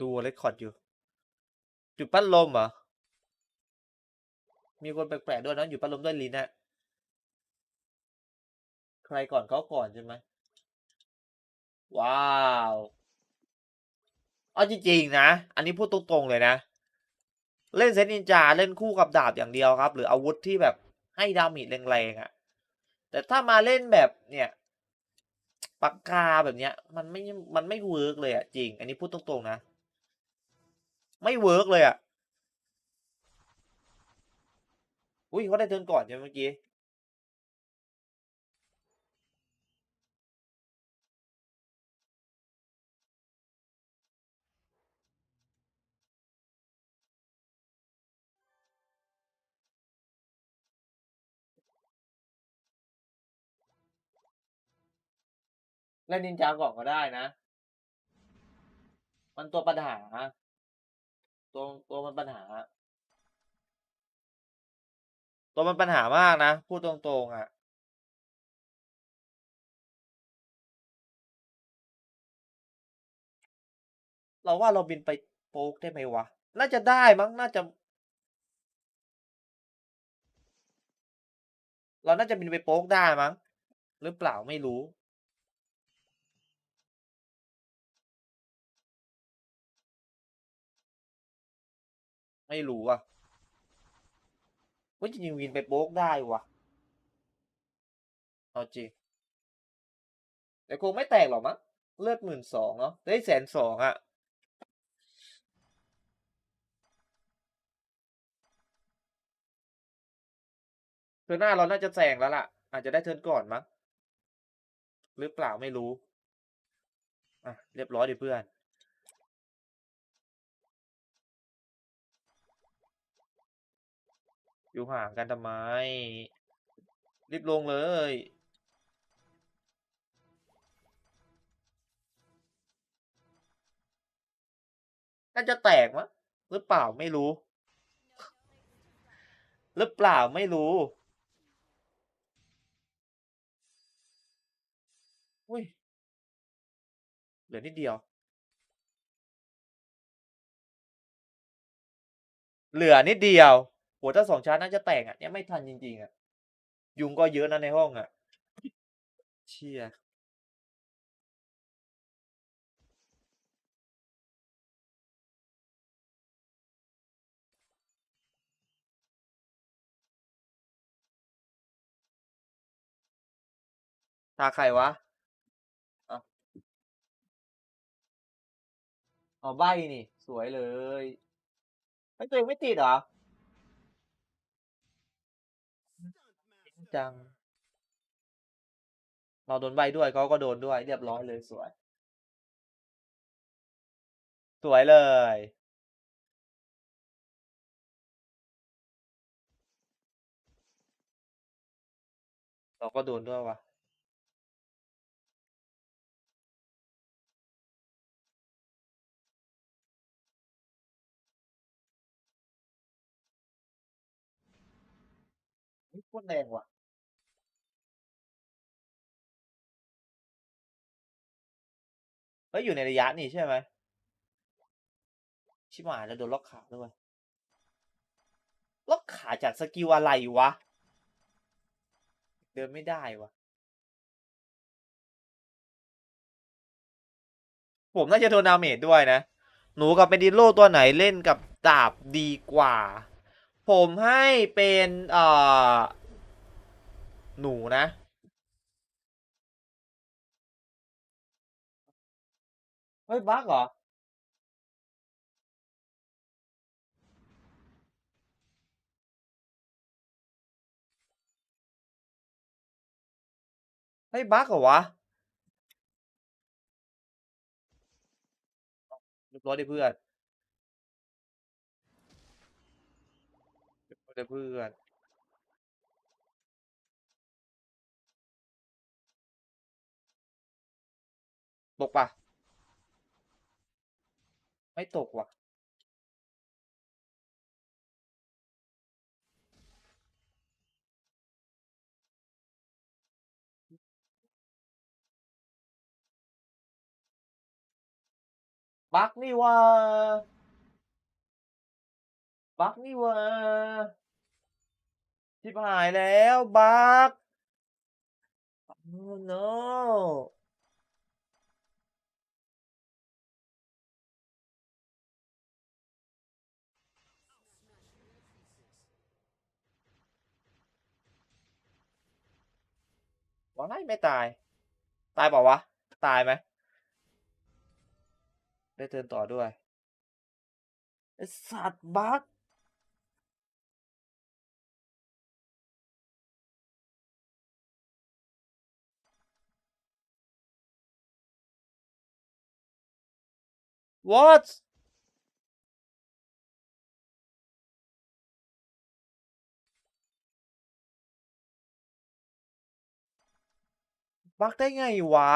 ดูเรคคอร์ดอยู่ จุดพัดลมเหรอ มีคนแปลกๆด้วยนะอยู่พัดลมด้วยลินะใครก่อนเขาก่อนใช่ไหมว้าวเอาจริงๆนะ อันนี้พูดตรงๆเลยนะ เล่นเซนินจาเล่นคู่กับดาบอย่างเดียวครับ หรืออาวุธที่แบบให้ดาเมจแรงๆอะแต่ถ้ามาเล่นแบบเนี่ยปากกาแบบเนี้ย มันไม่มันไม่เวิร์กเลยอะจริง อันนี้พูดตรงๆนะ ไม่เวิร์กเลยอะอุ้ยเขาได้เทิร์นก่อนใช่ไหมเมื่อกี้ เล่นนินจาก่อนก็ได้นะ มันตัวปัญหา ตัวตัวมันปัญหา ตัวมันปัญหามากนะ พูดตรงๆอะเราว่าเราบินไปโป๊กได้ไหมวะ น่าจะได้มั้ง น่าจะ เราน่าจะบินไปโป๊กได้มั้ง หรือเปล่าไม่รู้ ไม่รู้อะว่าจริงวินไปโป๊กได้วะเอาจริง แต่คงไม่แตกหรอกมั้งเลือดหมื่นสองเนาะได้แสนสองอะเธอหน้าเราน่าจะแซงแล้วล่ะ อาจจะได้เทิร์นก่อนมั้งหรือเปล่าไม่รู้ อะ เรียบร้อยดิเพื่อน อยู่ห่างกันทำไม รีบลงเลย น่าจะแตกมั้งหรือเปล่าไม่รู้ หรือเปล่าไม่รู้อุ้ยเหลือนิดเดียว เหลือนิดเดียว โหถ้าสองชาร์จน่าจะแตกอะเนี่ยไม่ทันจริงๆอะ ยุงก็เยอะนะในห้องอะ เชี่ยตาใครวะอ๋อใบนี่ สวยเลยไอ้ยตัวเองไม่ติดเหรอ จัง เราโดนใบด้วยเขาก็โดนด้วย เรียบร้อยเลยสวย สวยเลย เราก็โดนด้วยวะเฮ้ยโคตรแรงว่ะ เฮ้ยอยู่ในระยะนี่ใช่ไหมชิบหายแล้วโดนล็อกขาด้วยล็อกขาจากสกิลอะไรวะ เดินไม่ได้วะผมน่าจะโดนดาเมจด้วยนะ หนูกับเปนดิโลตัวไหนเล่นกับดาบดีกว่า ผมให้เป็นเอ่อหนูนะ ฮ้ยบั๊กเหรอ เฮ้ยบั๊กเหรอวะเรียบร้อยดิเพื่อนเรียบร้อยดิเพื่อนตกปะ ไม่ตกว่ะ บักนี่ว่า บักนี่ว่าชิบหายแล้ว บัก Oh no ว้ายไม่ตาย ตายเปล่าวะ ตายไหม ได้เทิร์นต่อด้วยสัตว์บัก what บั๊กได้ไงวะ